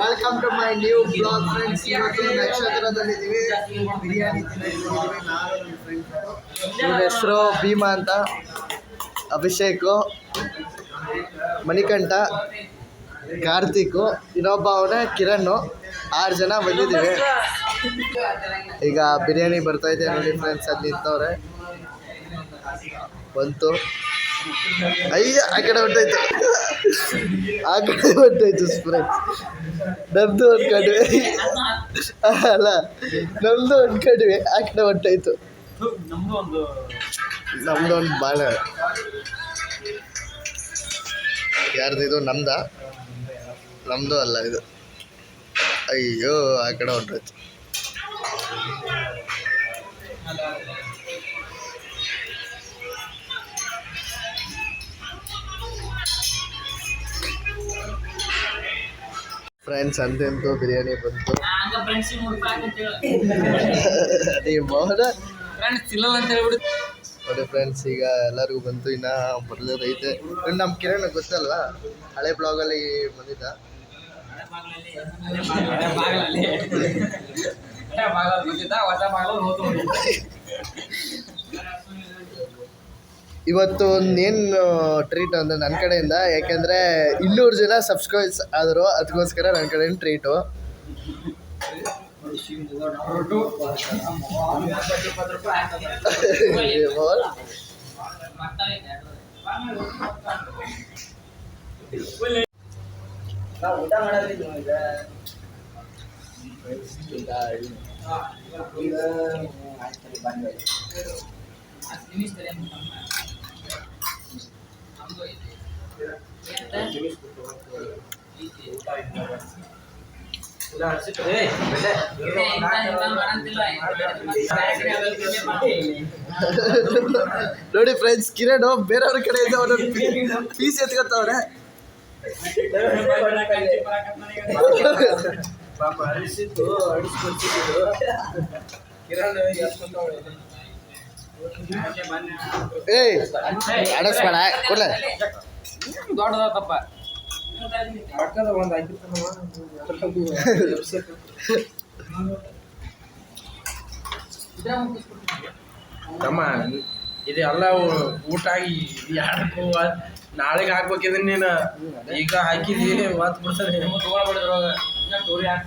Welcome to my new blog friends ಇವತ್ತು ನಕ್ಷತ್ರದಲ್ಲಿದ್ದೀವಿ ಬಿರಿಯಾನಿ ತಿನ್ನೋದಿದ್ದೀವಿ ನಾನು ನನ್ನ ಹೆಸರು ಭೀಮಾ ಅಂತ. ಅಭಿಷೇಕು, ಮಣಿಕಂಠ, ಕಾರ್ತಿಕ್, ಇನ್ನೊಬ್ಬ ಅವನೇ ಕಿರಣ್ ಆರು ಜನ ಬಂದಿದ್ದೀವಿ. ಈಗ ಬಿರಿಯಾನಿ ಬರ್ತಾ ಇದೆ ನೋಡಿ ಫ್ರೆಂಡ್ಸ್ ಅಲ್ಲಿ ನಿಂತವ್ರೆ. ಬಂತು. ಅಯ್ಯ, ಆ ಕಡೆ ಹೊಟ್ಟೋಯ್ತು ಆ ಕಡೆ ಹೊಟ್ಟೋಯ್ತು ಫ್ರೆಂಡ್ಸ್ ನಮ್ದು ಅನ್ಕೊಂಡ್ವಿ ಅಲ್ಲ, ನಮ್ದು ಅನ್ಕೊಂಡ್ವಿ ಆ ಕಡೆ ಹೊಟ್ಟೋಯ್ತು ನಮ್ದು ಒಂದು ಒಂದು ಬಾಳೆ. ಯಾರ್ದು ಇದು? ನಮ್ದ? ನಮ್ದು ಅಲ್ಲ ಇದು. ಅಯ್ಯೋ, ಆ ಕಡೆ ಹೊಂಟೋಯ್ತು ಫ್ರೆಂಡ್ಸ್ ಅಂತೂ ಬಿರಿಯಾನಿ ಬಂತು ಅದೇ ಮೋಹನ ನೋಡಿ ಫ್ರೆಂಡ್ಸ್ ಈಗ ಎಲ್ಲರಿಗೂ ಬಂತು ಇನ್ನ ಬರ್ಲೇದೈತೆ ನಮ್ ನಮ್ಮ ಕಿರಣ್ ಗೊತ್ತಲ್ವಾ ಹಳೆ ಬ್ಲಾಗ್ ಅಲ್ಲಿ ಬಂದಿದ್ದ ಹೊಸ ಇವತ್ತು ಏನು ಟ್ರೀಟ್ ಅಂದರೆ ನನ್ನ ಕಡೆಯಿಂದ ಯಾಕೆಂದರೆ ಇನ್ನೂರು ಜನ ಸಬ್ಸ್ಕ್ರೈಬ್ಸ್ ಆದರು ಅದಕ್ಕೋಸ್ಕರ ನನ್ನ ಕಡೆಯಿಂದ ಟ್ರೀಟು ಊಟ ನೋಡಿ ಫ್ರೆಂಡ್ಸ್ ಕಿರಣ್ ಬೇರೆಯವ್ರ ಕಡೆಯಿಂದ ಒಂದೊಂದು ಪೀಸ್ ಎತ್ಕೊತಾವ್ರೆ ಪಾಪ ಅಳಿಸಿತ್ತು ಅಳಿಸ್ಕೊಡ್ತಿದ್ದು ಕಿರಣ್ ಏಯ್ ಆಡಸ್ಬೇಡ ಕೊಡ್ಲೆ. ದೊಡ್ಡದಪ್ಪ ಪಕ್ಕದ ಒಂದು ತಮ್ಮ ಇದೆಲ್ಲ ಊಟ ಆಗಿ ಯಾಡಕ್ಕೂ ನಾಳೆಗೆ ಹಾಕ್ಬೇಕಿದ್ರೆ ನೀನು ಈಗ ಹಾಕಿದ್ದೀನಿ ಮತ್ ಬಿಡ್ತಾರೆ ತಗೊಳ್ಬಿಡಿದ್ರವಾಗ ಟೋರಿ ಹಾಕ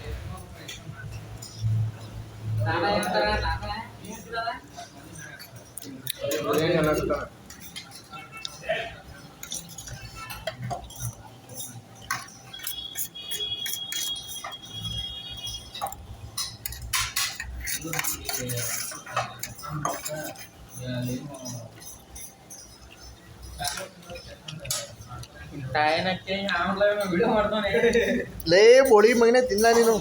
ಲೇ ಬೋಳಿ ಮಗನೇ ತಿನ್ನ ನೀನು.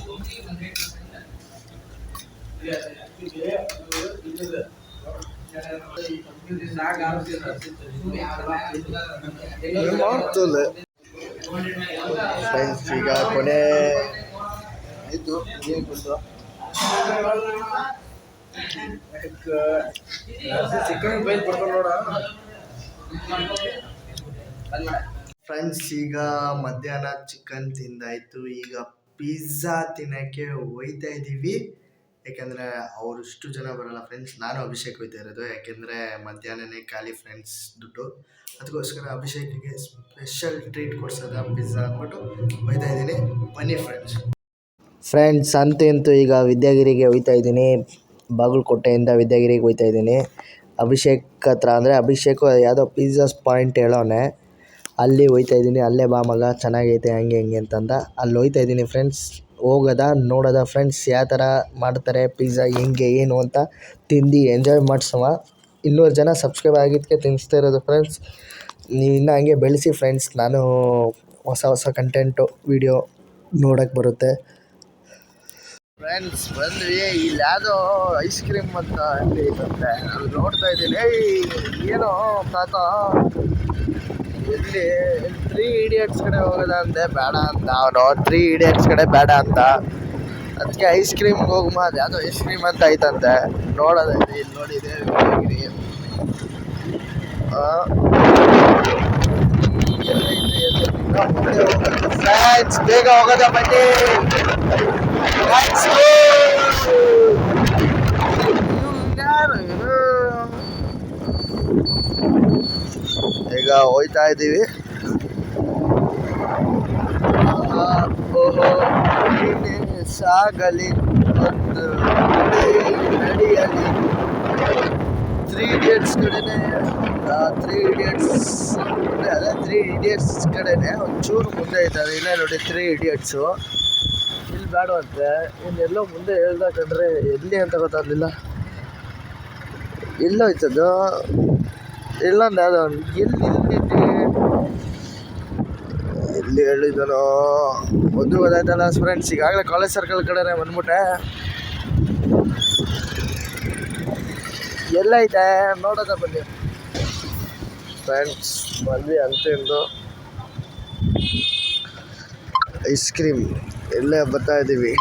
ಮಾಡ್ತಲ್ಲ ಫ್ರೆಂಡ್ಸ್ ಈಗ ಕೊನೆ. ಆಯಿತು ಏನು ಬಂತು ಫ್ರೆಂಡ್ಸ್ ಈಗ ಮಧ್ಯಾಹ್ನ ಚಿಕನ್ ತಿಂದಾಯ್ತು. ಈಗ ಪಿಜ್ಜಾ ತಿನ್ನಕ್ಕೆ ಹೋಯ್ತಾ ಇದ್ದೀವಿ. ಯಾಕೆಂದರೆ ಅವರಿಷ್ಟು ಜನ ಬರಲ್ಲ ಫ್ರೆಂಡ್ಸ್ ನಾನು ಅಭಿಷೇಕ್ ಹೋಯ್ತಾ ಇರೋದು. ಯಾಕೆಂದ್ರೆ ಮಧ್ಯಾಹ್ನನೇ ಖಾಲಿ ಫ್ರೆಂಡ್ಸ್ ದುಡ್ಡು. ಅದಕ್ಕೋಸ್ಕರ ಅಭಿಷೇಕ್ಗೆ ಸ್ಪೆಷಲ್ ಟ್ರೀಟ್ ಕೊಡ್ಸೋದ ಪಿಜ್ಜಾ ಅಂದ್ಬಿಟ್ಟು ಹೋಯ್ತಾ ಇದ್ದೀನಿ. ಬನ್ನಿ ಫ್ರೆಂಡ್ಸ್ ಫ್ರೆಂಡ್ಸ್ ಅಂತೂ ಈಗ ವಿದ್ಯಾಗಿರಿಗೆ ಹೋಯ್ತಾ ಇದ್ದೀನಿ. ಬಾಗಲಕೋಟೆಯಿಂದ ವಿದ್ಯಾಗಿರಿಗೆ ಹೋಯ್ತಾ ಇದ್ದೀನಿ. ಅಭಿಷೇಕ್ ಹತ್ರ ಅಂದರೆ ಅಭಿಷೇಕು ಯಾವುದೋ ಪಿಜ್ಜಾಸ್ ಪಾಯಿಂಟ್ ಹೇಳೋನೆ. ಅಲ್ಲಿ ಹೋಯ್ತಾ ಇದ್ದೀನಿ. ಅಲ್ಲೇ ಬಾ ಮಗ, ಚೆನ್ನಾಗೈತೆ, ಹಂಗೆ, ಹಿಂಗೆ ಅಂತಂದ. ಅಲ್ಲಿ ಹೋಯ್ತಾ ಇದ್ದೀನಿ ಫ್ರೆಂಡ್ಸ್ ಹೋಗೋದ, ನೋಡೋದ ಫ್ರೆಂಡ್ಸ್ ಯಾವ ಥರ ಮಾಡ್ತಾರೆ ಪಿಜ್ಜಾ ಹೆಂಗೆ, ಏನು ಅಂತ ತಿಂದು ಎಂಜಾಯ್ ಮಾಡಿಸುವ. ಇನ್ನೂರು ಜನ ಸಬ್ಸ್ಕ್ರೈಬ್ ಆಗಿದ್ದಕ್ಕೆ ತಿನ್ನಿಸ್ತಾ ಇರೋದು ಫ್ರೆಂಡ್ಸ್ ನೀವು ಇನ್ನೂ ಹಂಗೆ ಬೆಳೆಸಿ ಫ್ರೆಂಡ್ಸ್ ನಾನು ಹೊಸ ಹೊಸ ಕಂಟೆಂಟು ವೀಡಿಯೋ ನೋಡೋಕ್ಕೆ ಬರುತ್ತೆ. ಫ್ರೆಂಡ್ಸ್ ಬಂದ್ವಿ. ಇಲ್ಲಿ ಯಾವುದೋ ಐಸ್ ಕ್ರೀಮ್ ಅಂತ ಅಂಗಡಿ ಐತಂತೆ ಅಲ್ಲಿ ನೋಡ್ತಾ ಇದ್ದೀನಿ. ಏಯ್, ಏನೋ ತಾತ. ಇಲ್ಲಿ ತ್ರೀ ಇಡಿಯಟ್ಸ್ ಕಡೆ ಹೋಗೋದ ಅಂದೆ? ಬೇಡ ಅಂತ. ಅವನು ತ್ರೀ ಇಡಿಯಟ್ಸ್ ಕಡೆ ಬೇಡ ಅಂತ. ಅದಕ್ಕೆ ಐಸ್ ಕ್ರೀಮ್ಗೆ ಹೋಗುಮ ಅದು ಯಾವುದೋ ಐಸ್ ಕ್ರೀಮ್ ಅಂತ ಐತಂತೆ ನೋಡೋದ ಇಲ್ಲಿ. ನೋಡಿದೆ ಫ್ರೆಂಡ್ಸ್ ಬೇಗ ಹೋಗೋದ, ಬನ್ನಿ. ಈಗ ಹೋಯ್ತಾ ಇದ್ದೀವಿ. ಸಾಗಲಿ ಒಂದು ನಡೆಯಲಿ ತ್ರೀ ಇಡಿಯಟ್ಸ್ ಕಡೆನೆ ತ್ರೀ ಇಡಿಯಟ್ಸ್ ಅದೇ ತ್ರೀ ಇಡಿಯಟ್ಸ್ ಕಡೆನೆ ಒಂಚೂರು ಮುಂದೆ ಇದ್ದಾರೆ ಇಲ್ಲೇ ನೋಡಿ ತ್ರೀ ಇಡಿಯಟ್ಸು. ಇಲ್ಲಿ ಬೇಡ ಅಂತ ಇನ್ನೆಲ್ಲೋ ಮುಂದೆ ಹೇಳ್ದ ಕಂಡ್ರೆ ಎಲ್ಲಿ ಅಂತ ಗೊತ್ತಾಗಲಿಲ್ಲ. ಎಲ್ಲೋಯ್ತದು ಇತ್ತದು ಇಲ್ಲ ಒಂದು, ಎಲ್ಲಿ ಎಲ್ಲಿ ಹೇಳಿದನೋ? ಒಂದು ಗೊತ್ತಾಯ್ತಲ್ಲ ಫ್ರೆಂಡ್ಸ್ ಈಗಾಗಲೇ ಕಾಲೇಜ್ ಸರ್ಕಲ್ ಕಡೆನೇ ಬಂದ್ಬಿಟ್ಟೆ. ಎಲ್ಲೈತೆ ನೋಡೋದ ಬನ್ನಿ. ಫ್ರೆಂಡ್ಸ್ ಬಂದ್ವಿ ಅಂತೇಂದು ಐಸ್ ಕ್ರೀಮ್ ಎಲ್ಲೇ ಬರ್ತಾ ಇದ್ದೀವಿ.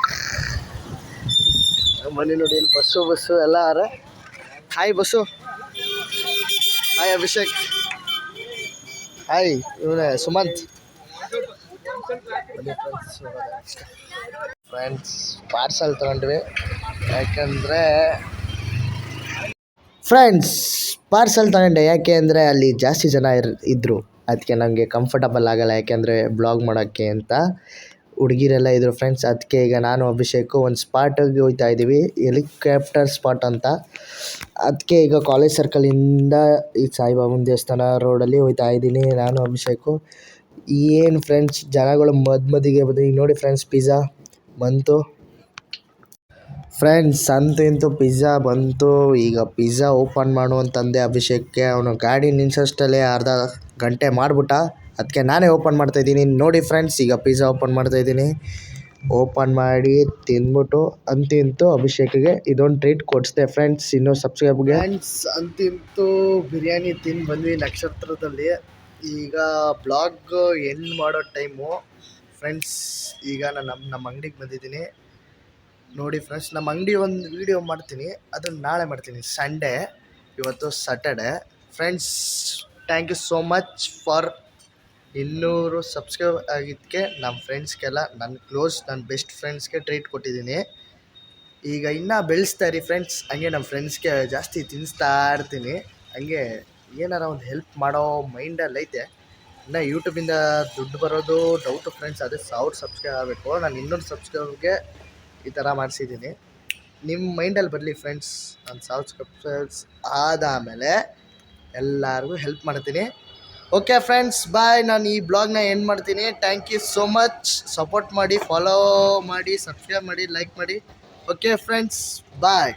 ಮನೆ ನೋಡಿ, ಇಲ್ಲಿ ಬಸ್ಸು ಬಸ್ಸು ಎಲ್ಲ ಅರ hi bus. Hi Abhishek. Hi ಇವನೇ ಸುಮಂತ್. ಫ್ರೆಂಡ್ಸ್ ಪಾರ್ಸಲ್ ತಗೊಂಡ್ವಿ. ಯಾಕಂದರೆ ಫ್ರೆಂಡ್ಸ್ ಪಾರ್ಸಲ್ ತಗೊಂಡೆ. ಯಾಕೆ ಅಂದರೆ ಅಲ್ಲಿ ಜಾಸ್ತಿ ಜನ ಇರ್ ಇದ್ದರು ಅದಕ್ಕೆ ನನಗೆ ಕಂಫರ್ಟಬಲ್ ಆಗಲ್ಲ. ಯಾಕೆಂದರೆ ಬ್ಲಾಗ್ ಮಾಡೋಕ್ಕೆ ಅಂತ. ಹುಡುಗಿರೆಲ್ಲ ಇದ್ದರು ಫ್ರೆಂಡ್ಸ್ ಅದಕ್ಕೆ ಈಗ ನಾನು ಅಭಿಷೇಕು ಒಂದು ಸ್ಪಾಟಿಗೆ ಹೋಗ್ತಾ ಇದ್ದೀವಿ. ಹೆಲಿಕಾಪ್ಟರ್ ಸ್ಪಾಟ್ ಅಂತ. ಅದಕ್ಕೆ ಈಗ ಕಾಲೇಜ್ ಸರ್ಕಲಿಂದ ಈ ಸಾಯಿಬಾಬನ ದೇವಸ್ಥಾನ ರೋಡಲ್ಲಿ ಹೋಗ್ತಾ ಇದ್ದೀನಿ ನಾನು, ಅಭಿಷೇಕು. ಏನು ಫ್ರೆಂಡ್ಸ್ ಜನಗಳು ಮದ್ ಮದಿಗೆ ಬಂದು, ಈಗ ನೋಡಿ ಫ್ರೆಂಡ್ಸ್ ಪಿಜ್ಜಾ ಬಂತು. ಫ್ರೆಂಡ್ಸ್ ಅಂತೂ ಪಿಜ್ಜಾ ಬಂತು. ಈಗ ಪಿಜ್ಜಾ ಓಪನ್ ಮಾಡು ಅಂತಂದೆ ಅಭಿಷೇಕ್ಗೆ. ಅವನು ಗಾಡಿ ನಿಲ್ಸೋಷ್ಟಲ್ಲೇ ಅರ್ಧ ಗಂಟೆ ಮಾಡಿಬಿಟ್ಟ. ಅದಕ್ಕೆ ನಾನೇ ಓಪನ್ ಮಾಡ್ತಾ ಇದ್ದೀನಿ. ನೋಡಿ ಫ್ರೆಂಡ್ಸ್ ಈಗ ಪಿಜ್ಜಾ ಓಪನ್ ಮಾಡ್ತಾ ಇದ್ದೀನಿ. ಓಪನ್ ಮಾಡಿ ತಿಂದ್ಬಿಟ್ಟು, ಅಂತಿಂತು ಅಭಿಷೇಕ್ಗೆ ಇದೊಂದು ಟ್ರೀಟ್ ಕೊಡಿಸ್ದೆ ಫ್ರೆಂಡ್ಸ್ ಇನ್ನೂ ಸಬ್ಸ್ಕ್ರೈಬ್ಗೆ ಫ್ರೆಂಡ್ಸ್ ಅಂತಿಂತು ಬಿರಿಯಾನಿ ತಿಂದು ಬಂದ್ವಿ ನಕ್ಷತ್ರದಲ್ಲಿ. ಈಗ ಬ್ಲಾಗ್ ಎಂಡ್ ಮಾಡೋ ಟೈಮು ಫ್ರೆಂಡ್ಸ್ ಈಗ ನಾನು ನಮ್ಮ ನಮ್ಮ ಅಂಗಡಿಗೆ ಬಂದಿದ್ದೀನಿ. ನೋಡಿ ಫ್ರೆಂಡ್ಸ್ ನಮ್ಮ ಅಂಗಡಿ ಒಂದು ವಿಡಿಯೋ ಮಾಡ್ತೀನಿ. ಅದನ್ನು ನಾಳೆ ಮಾಡ್ತೀನಿ. ಸಂಡೇ ಇವತ್ತು Saturday friends thank you so much for ಇನ್ನೂರು ಸಬ್ಸ್ಕ್ರೈಬ್ ಆಗಿದ್ದಕ್ಕೆ ನಮ್ಮ ಫ್ರೆಂಡ್ಸ್ಗೆಲ್ಲ ನನ್ನ ಕ್ಲೋಸ್ ನನ್ನ ಬೆಸ್ಟ್ ಫ್ರೆಂಡ್ಸ್ಗೆ ಟ್ರೀಟ್ ಕೊಟ್ಟಿದ್ದೀನಿ. ಈಗ ಇನ್ನೂ ಬೆಳೆಸ್ತಾ ಇರಿ ಫ್ರೆಂಡ್ಸ್ ಹಂಗೆ ನಮ್ಮ ಫ್ರೆಂಡ್ಸ್ಗೆ ಜಾಸ್ತಿ ತಿನ್ನಿಸ್ತಾ ಇರ್ತೀನಿ. ಹಂಗೆ ಏನಾರ ಒಂದು ಹೆಲ್ಪ್ ಮಾಡೋ ಮೈಂಡಲ್ಲಿ ಐತೆ. ಇನ್ನು ಯೂಟ್ಯೂಬಿಂದ ದುಡ್ಡು ಬರೋದು ಡೌಟ್ ಫ್ರೆಂಡ್ಸ್ ಅದೇ ಸಾವಿರ ಸಬ್ಸ್ಕ್ರೈಬ್ ಆಗಬೇಕು. ನಾನು ಇನ್ನೂರು ಸಬ್ಸ್ಕ್ರೈಬ್ಗೆ ಈ ಥರ ಮಾಡಿಸಿದ್ದೀನಿ. ನಿಮ್ಮ ಮೈಂಡಲ್ಲಿ ಬರಲಿ ಫ್ರೆಂಡ್ಸ್ ನಾನು ಸಾವಿರ ಸಬ್ಸ್ಕ್ರೈಬ್ಸ್ ಆದಮೇಲೆ ಎಲ್ಲರಿಗೂ ಹೆಲ್ಪ್ ಮಾಡ್ತೀನಿ. ಓಕೆ ಫ್ರೆಂಡ್ಸ್ ಬಾಯ್ ನಾನು ಈ ಬ್ಲಾಗ್ನ ಎಂಡ್ ಮಾಡ್ತೀನಿ. Thank you so much support ಮಾಡಿ ಫಾಲೋ ಮಾಡಿ ಸಬ್ಸ್ಕ್ರೈಬ್ ಮಾಡಿ ಲೈಕ್ ಮಾಡಿ. Okay friends bye